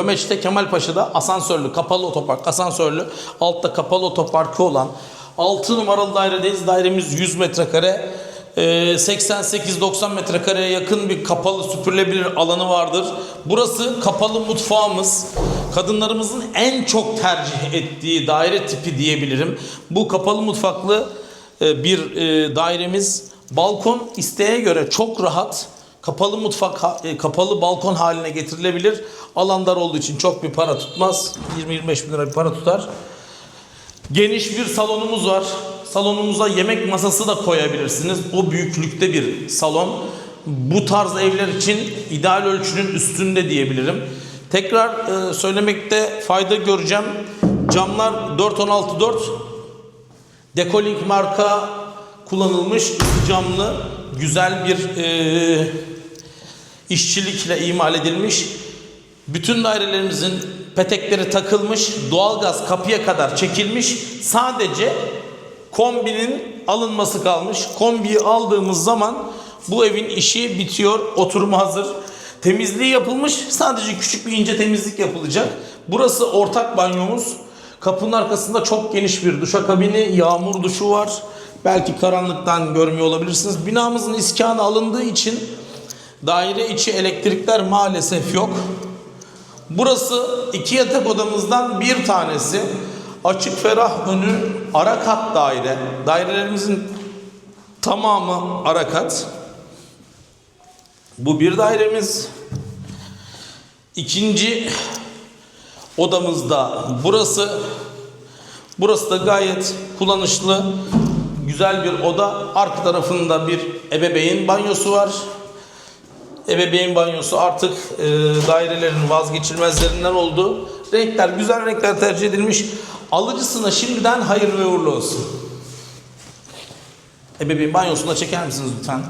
Gömeç'te Kemalpaşa'da asansörlü, kapalı otopark, asansörlü, altta kapalı otoparkı olan 6 numaralı dairedeyiz. Dairemiz 100 metrekare. Ee, 88-90 metrekareye yakın bir kapalı süpürülebilir alanı vardır. Burası kapalı mutfağımız. Kadınlarımızın en çok tercih ettiği daire tipi diyebilirim. Bu kapalı mutfaklı e, bir e, dairemiz. Balkon isteğe göre çok rahat. Kapalı mutfak, e, kapalı balkon haline getirilebilir. Alan dar olduğu için çok bir para tutmaz. 20-25 bin lira bir para tutar. Geniş bir salonumuz var. Salonumuza yemek masası da koyabilirsiniz. O büyüklükte bir salon. Bu tarz evler için ideal ölçünün üstünde diyebilirim. Tekrar e, söylemekte fayda göreceğim. Camlar 416-4 Decoling marka kullanılmış camlı güzel bir e, işçilikle imal edilmiş. Bütün dairelerimizin petekleri takılmış, doğalgaz kapıya kadar çekilmiş. Sadece kombinin alınması kalmış. Kombiyi aldığımız zaman bu evin işi bitiyor, oturumu hazır. Temizliği yapılmış, sadece küçük bir ince temizlik yapılacak. Burası ortak banyomuz. Kapının arkasında çok geniş bir duşakabini, yağmur duşu var. Belki karanlıktan görmüyor olabilirsiniz. Binamızın iskanı alındığı için daire içi elektrikler maalesef yok. Burası iki yatak odamızdan bir tanesi. Açık ferah önü ara kat daire. Dairelerimizin tamamı ara kat. Bu bir dairemiz. İkinci odamızda burası. Burası da gayet kullanışlı, güzel bir oda. Arka tarafında bir ebeveyn banyosu var. Ebeveyn banyosu artık e, dairelerin vazgeçilmezlerinden oldu. Renkler, güzel renkler tercih edilmiş. Alıcısına şimdiden hayırlı uğurlu olsun. Ebeveyn banyosunu da çeker misiniz lütfen?